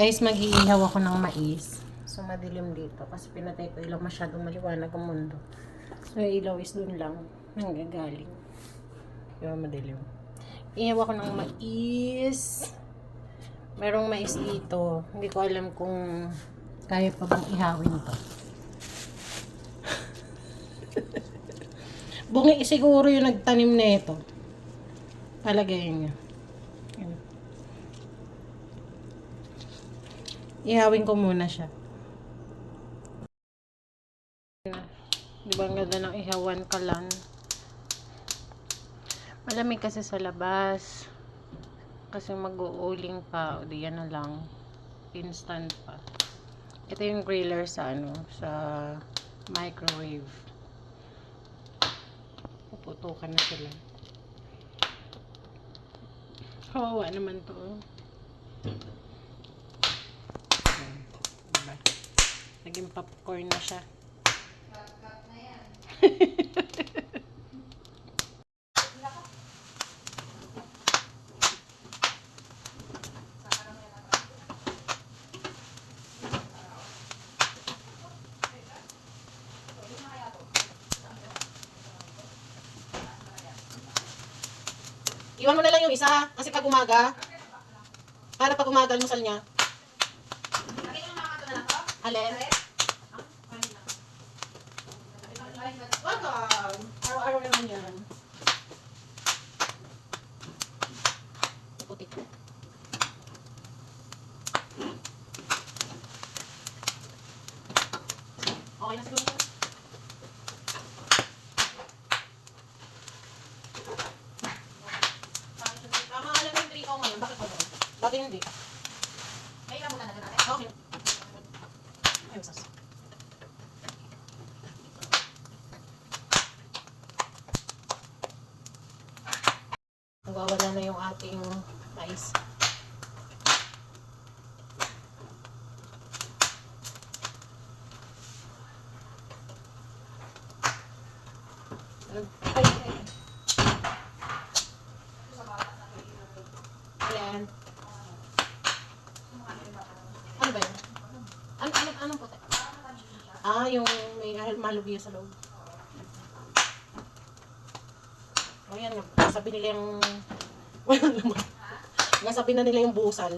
Guys, mag-iihaw ako ng mais. So, madilim dito. Kasi pinatay ko ilaw masyadong maliwanag ang mundo. So, ilaw is dun lang. Nanggagaling. Yung madilim. Ihaw ako ng mais. Merong mais dito. Hindi ko alam kung kaya pa bang ihawin to. Bungi siguro yung nagtanim na ito. Palagay niyo. Yan. Ihawin ko muna siya. Di ba ang ganda ng ihawan kalan? Malamig kasi sa labas. Kasi mag-uuling pa. O di yan na lang. Instant pa. Ito yung griller sa ano, sa microwave. Puputukan na sila. Kawawa naman to. oh. Ayan. Diba? Naging popcorn na siya. Iwan mo na lang yung isa kasi pag umaga, para pag umaga almusal niya. Alin? Wag ah. Araw-araw naman yan. Puti. Okay na siguro. Tama, alam mo yung 3 ngayon. Bakit ba doon? Dati hindi. May ilan muna na natin? Okay. Ayun, sas. Nagwawala na yung ating mais. Ay, ay. Ayan. Ano ba yun? Ano, ano, anong puti? Ah, yung may malubyo sa loob. O yan, nasabi nila yung... Walang laman. Nasabi na nila yung busal.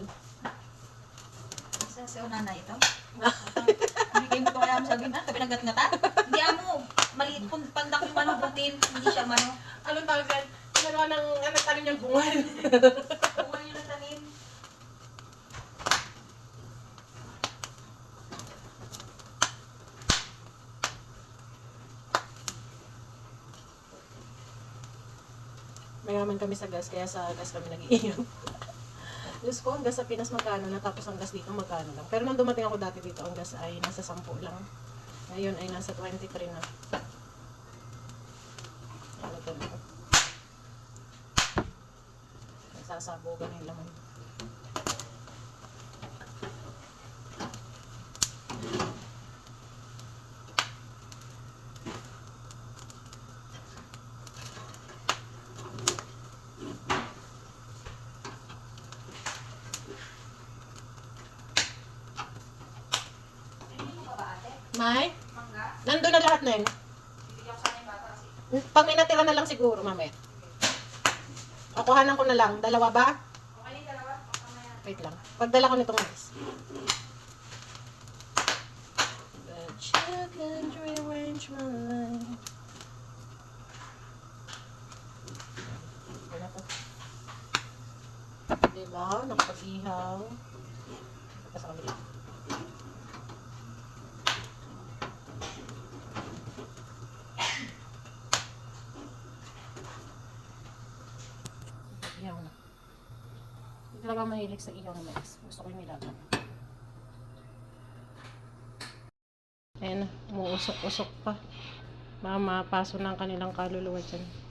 Sa sa nanay ito? Hindi kayo ito kaya mo sabihin, ah, tabi nagat-ngata? Hindi amo, maliit pun pandak yung mano butin, hindi siya mano. Anong tawag yan? Ano ng ano tanim niyang bungal? Kung ano yung natanim. Mayaman kami sa gas, kaya sa gas kami nag-iiyaw. Diyos ko, ang gas sa Pinas magkano na, tapos ang gas dito magkano lang. Pero nung dumating ako dati dito, ang gas ay nasa 10 lang. Ngayon ay nasa 23 na. Ano to na? Nagsasabogan yung laman. May? Nandun na lahat na yun. Pag may natira na lang siguro, mamaya. O, kuhanan ko na lang. Dalawa ba? Okay dalawa? Wait lang. Pagdala ko nitong mais. But you can rearrange my life. Wala to. Diba? Nakapag-ihaw. Tapos sa kabila. Ihaw na. Hindi talaga mahilig sa na mais. Gusto ko yung nilagang. Ayan na, umuusok-usok pa. Mama, paso ang kanilang kaluluwa dyan.